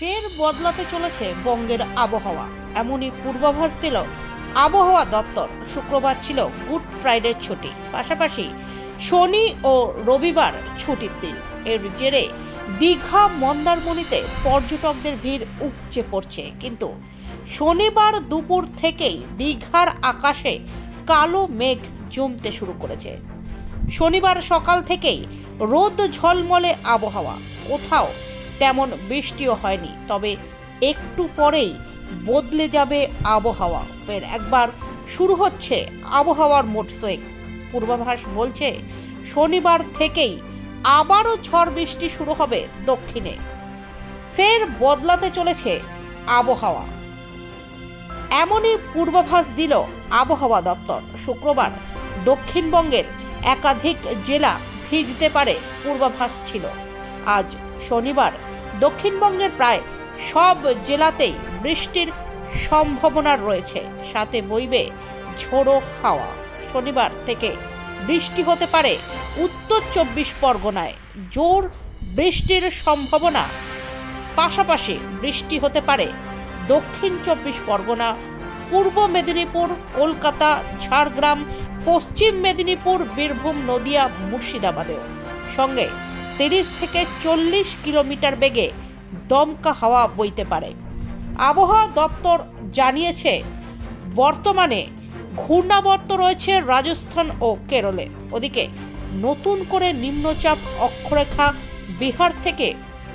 ফের বদলাতে চলেছে বঙ্গের আবহাওয়া। এমনই পূর্বাভাস দিল আবহাওয়া দপ্তর। শুক্রবার ছিল গুড ফ্রাইডে ছুটি। পাশাপাশি শনি ও রবিবার ছুটির দিন। এর জেরে দীঘা, মন্দারমণিতে পর্যটকদের ভিড় উপচে পড়ছে। কিন্তু শনিবার দুপুর থেকেই দীঘার আকাশে কালো মেঘ জমতে শুরু করেছে। শনিবার সকাল থেকেই রোদ ঝলমলে আবহাওয়া। কোথাও তেমন বৃষ্টিও হয়নি, তবে একটু পরেই বদলে যাবে আবহাওয়া। ফের একবার শুরু হচ্ছে আবহাওয়ার মোট সোয়েক। পূর্বাভাস বলছে, শনিবার থেকেই আবারও ঝড় বৃষ্টি শুরু হবে দক্ষিণে। ফের বদলাতে চলেছে আবহাওয়া। এমনই পূর্বাভাস দিল আবহাওয়া দপ্তর। শুক্রবার দক্ষিণবঙ্গের একাধিক জেলা ভিজতে পারে পূর্বাভাস ছিল। আজ শনিবার দক্ষিণবঙ্গের প্রায় সব জেলাতেই বৃষ্টির সম্ভাবনা রয়েছে। সাথে বইবে ঝোড়ো হাওয়া। শনিবার থেকে বৃষ্টি হতে পারে উত্তর চব্বিশ পরগনায়। জোর বৃষ্টির সম্ভাবনা। পাশাপাশি বৃষ্টি হতে পারে দক্ষিণ চব্বিশ পরগনা, পূর্ব মেদিনীপুর, কলকাতা, ঝাড়গ্রাম, পশ্চিম মেদিনীপুর, বীরভূম, নদিয়া, মুর্শিদাবাদেও। সঙ্গে তিরিশ থেকে চল্লিশ কিলোমিটার বেগে দমকা হাওয়া বইতে পারে। আবহাওয়া দপ্তর জানিয়েছে, বর্তমানে ঘূর্ণাবর্ত রয়েছে রাজস্থান ও কেরলে। ওদিকে নতুন করে নিম্নচাপ অক্ষরেখা বিহার থেকে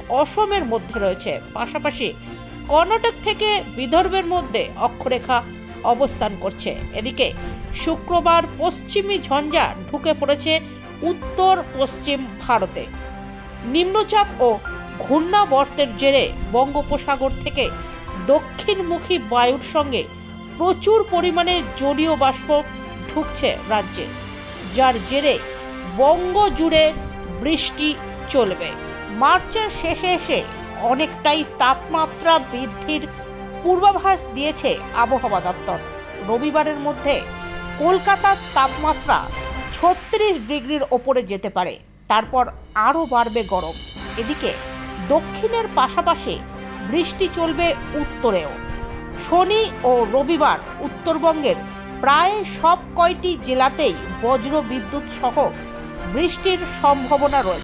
অসমের মধ্যে রয়েছে। পাশাপাশি কর্ণাটক থেকে বিদর্ভের মধ্যে অক্ষরেখা অবস্থান করছে। এদিকে শুক্রবার পশ্চিমী ঝঞ্ঝা ঢুকে পড়েছে উত্তর পশ্চিম ভারতে। নিম্নচাপ ও ঘূর্ণাবর্তের জেরে বঙ্গোপসাগর থেকে দক্ষিণমুখী বায়ুর সঙ্গে প্রচুর পরিমাণে জলীয় বাষ্প ঢুকছে রাজ্যে, যার জেরে বঙ্গ জুড়ে বৃষ্টি চলবে। মার্চের শেষে এসে অনেকটাই তাপমাত্রা বৃদ্ধির পূর্বাভাস দিয়েছে আবহাওয়া দপ্তর। রবিবারের মধ্যে কলকাতার তাপমাত্রা ছত্রিশ ডিগ্রির ওপরে যেতে পারে। তারপর আরও বাড়বে গরম। এদিকে দক্ষিণের পাশাপাশি বৃষ্টি চলবে উত্তরেও। শনি ও রবিবার উত্তরবঙ্গের প্রায় সব কয়টি জেলাতেই বজ্র বিদ্যুৎ সহ বৃষ্টির সম্ভাবনা রয়েছে।